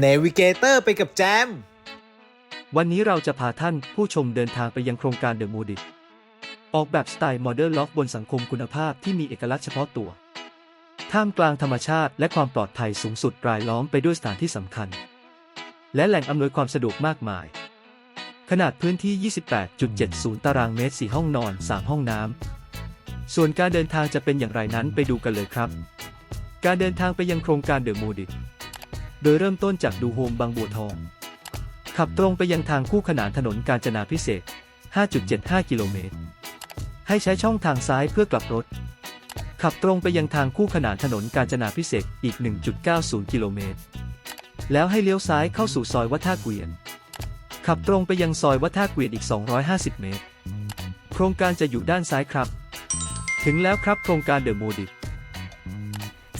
เนวิเกเตอร์ไปกับแจม วันนี้เราจะพาท่านผู้ชมเดินทางไปยังโครงการเดอะมูดิออกแบบสไตล์โมเดิร์นล็อกบนสังคมคุณภาพที่มีเอกลักษณ์เฉพาะตัว ท่ามกลางธรรมชาติและความปลอดภัยสูงสุดรายล้อมไปด้วยสถานที่สำคัญ และแหล่งอำนวยความสะดวกมากมาย ขนาดพื้นที่ 28.70 ตารางเมตร 4 ห้องนอน 3 ห้องน้ำ ส่วนการเดินทางจะเป็นอย่างไรนั้นไปดูกันเลยครับ การเดินทางไปยังโครงการเดอะมูดิ โดยเริ่มต้นจากดูโฮมบางบัวทอง ขับตรงไปยังทางคู่ขนานถนนกาญจนาพิเศษ 5.75 กิโลเมตร ให้ใช้ช่องทางซ้ายเพื่อกลับรถ ขับตรงไปยังทางคู่ขนานถนนกาญจนาพิเศษอีก 1.90 กิโลเมตร แล้วให้เลี้ยวซ้ายเข้าสู่ซอยวัดท่าเกวียน ขับตรงไปยังซอยวัดท่าเกวียนอีก 250 เมตร โครงการจะอยู่ด้านซ้ายครับ ถึงแล้วครับโครงการเดอะโมดิ